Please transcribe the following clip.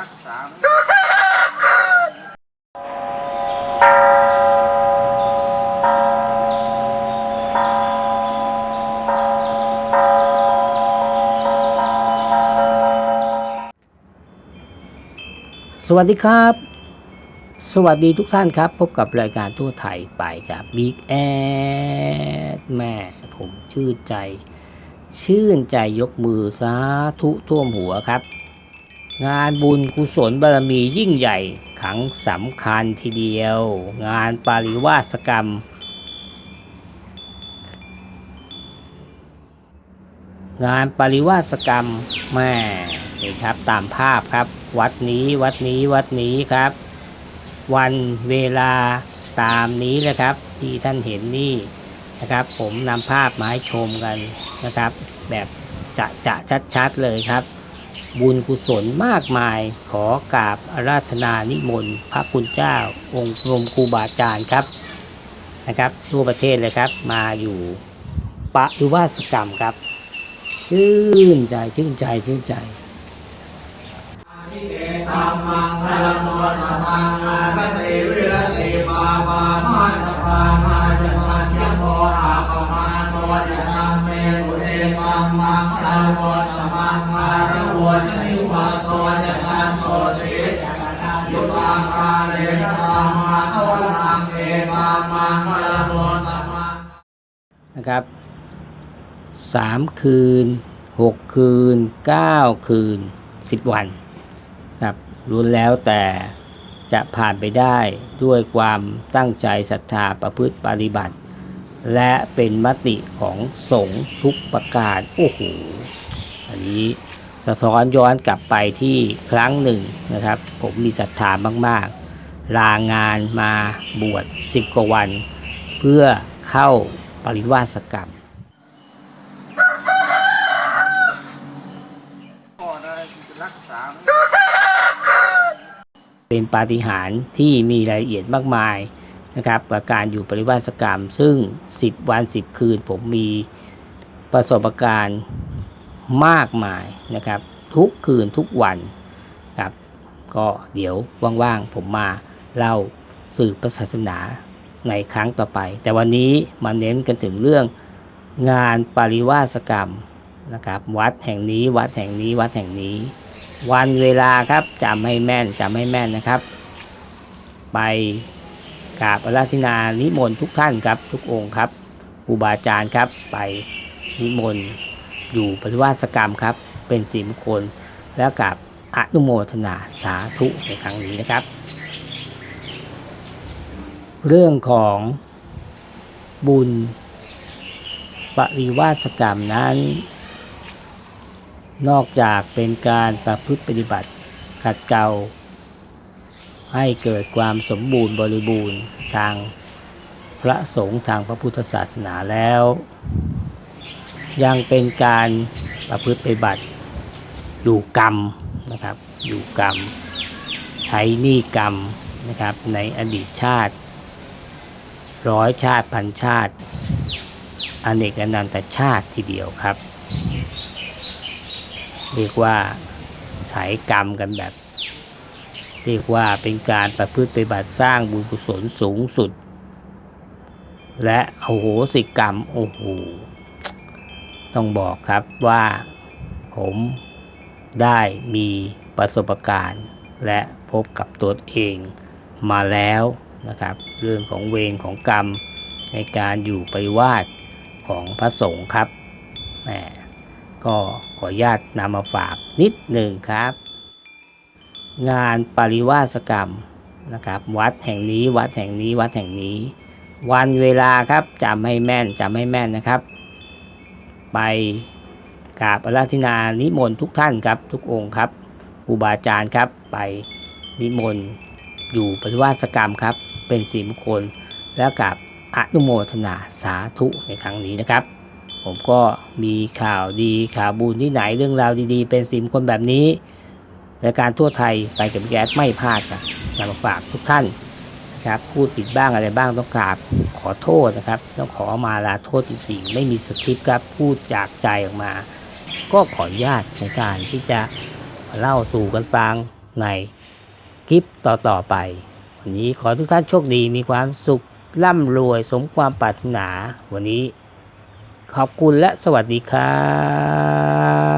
รักษาสวัสดีครับ สวัสดีทุกท่านครับ พบกับรายการทั่วไทยไปครับบิ๊กแอดแม่ผมชื่นใจ ชื่นใจยกมือสาธุท่วมหัวครับ งานบุญกุศลบารมียิ่งใหญ่ขังสำคัญทีเดียว งานปาริวาสกรรม งานปริวาสกรรมแม่นี่ครับตามภาพครับ วัดนี้วัดนี้วัดนี้ครับ วันเวลาตามนี้เลยครับ ที่ท่านเห็นนี่นะครับ ผมนำภาพมาให้ชมกันนะครับ แบบจะจะชัดๆเลยครับ บุญกุศลมากมายขอกราบอาราธนานิมนต์พระคุณเจ้า องค์รมครูบาอาจารย์ครับนะครับทั่วประเทศเลยครับ มาอยู่ปริวาสกรรมครับ ชื่นใจชื่นใจชื่นใจตัมมังคลโมตมังอาคติวิรติปาปามาตปามาจะมันยโมอาปมาโนจะนำเมต เอตัมมังคลโมตมังอารวจนิวาโตจะทันโตติยุตากาเลนะธรรมาขวันนังเอตัมมังคลโมตมังนะครับสามคืนหกคืนเก้าคืนสิบวันครับรุนแล้วแต่จะผ่านไปได้ด้วยความตั้งใจศรัทธาประพฤติปฏิบัติ และเป็นมติของสงฆ์ทุกประการ โอ้โห อันนี้สะท้อนย้อนกลับไปที่ครั้งหนึ่งนะครับ ผมมีศรัทธามาก ๆ ลางานมาบวช10กว่าวัน เพื่อเข้าปริวาสกรรมเป็นปาฏิหาริย์ที่มีรายละเอียดมากมาย นะครับกับการอยู่ปริวาสกรรม ซึ่ง 10 วัน 10 คืน ผมมีประสบการณ์มากมายนะครับ ทุกคืนทุกวันครับ ก็เดี๋ยวว่างๆผมมาเล่าสื่อพระศาสนาในครั้งต่อไป แต่วันนี้มาเน้นกันถึงเรื่องงานปริวาสกรรมนะครับ วัดแห่งนี้วัดแห่งนี้วัดแห่งนี้ วันเวลาครับจำให้แม่นจำให้แม่นนะครับ ไป กราบอาราธนานิมนต์ทุกท่านครับ ทุกองค์ครับครูบาอาจารย์ครับ ไปนิมนต์อยู่ปฏิวัติกรรมครับ เป็นสีมงคลแล้วกับอนุโมทนาสาธุในครั้งนี้นะครับ เรื่องของบุญปริวาสกรรมนั้น นอกจากเป็นการประพฤติปฏิบัติขัดเกลา ให้เกิดความสมบูรณ์บริบูรณ์ทางพระสงฆ์ทางพระพุทธศาสนาแล้ว ยังเป็นการประพฤติปฏิบัติอยู่กรรมนะครับอยู่กรรม ใช้หนี้กรรมนะครับในอดีตชาติ ร้อยชาติพันชาติอเนกอนันตชาติทีเดียวครับ เรียกว่าไถกรรมกันแบบ เรียกว่าเป็นการประพฤติปฏิบัติสร้างบุญกุศลสูงสุด และโอ้โหสิกรรมโอ้โหต้องบอกครับว่าผมได้มีประสบการณ์ และพบกับตัวเองมาแล้วนะครับ เรื่องของเวรของกรรมในการอยู่ปริวาสของพระสงฆ์ครับแหมก็ขออนุญาตนำมาฝากนิดหนึ่งครับ งานปริวาสกรรมนะครับ วัดแห่งนี้วัดแห่งนี้วัดแห่งนี้ วันเวลาครับจำให้แม่นจำให้แม่นนะครับ ไปกราบอาราธนานิมนต์ทุกท่านครับ ทุกองค์ครับครูบาอาจารย์ครับ ไปนิมนต์อยู่ปฏิวาสกรรมครับ เป็นสีมงคลแล้วกับอนุโมทนาสาธุในครั้งนี้นะครับ ผมก็มีข่าวดีข่าวบุญที่ไหนเรื่องราวดีๆ เป็นสิมคนแบบนี้ รายการทั่วไทยไปกับแก๊สไม่พลาดครับนำมาฝากทุกท่านนะครับ พูดผิดบ้างอะไรบ้างต้องกราบขอโทษนะครับ ต้องขอมาลาโทษจริงๆไม่มีสคริปต์ครับพูดจากใจออกมา ก็ขออนุญาตในการที่จะเล่าสู่กันฟังในคลิปต่อๆไป วันนี้ขอทุกท่านโชคดีมีความสุขร่ำรวยสมความปรารถนา วันนี้ขอบคุณและสวัสดีครับ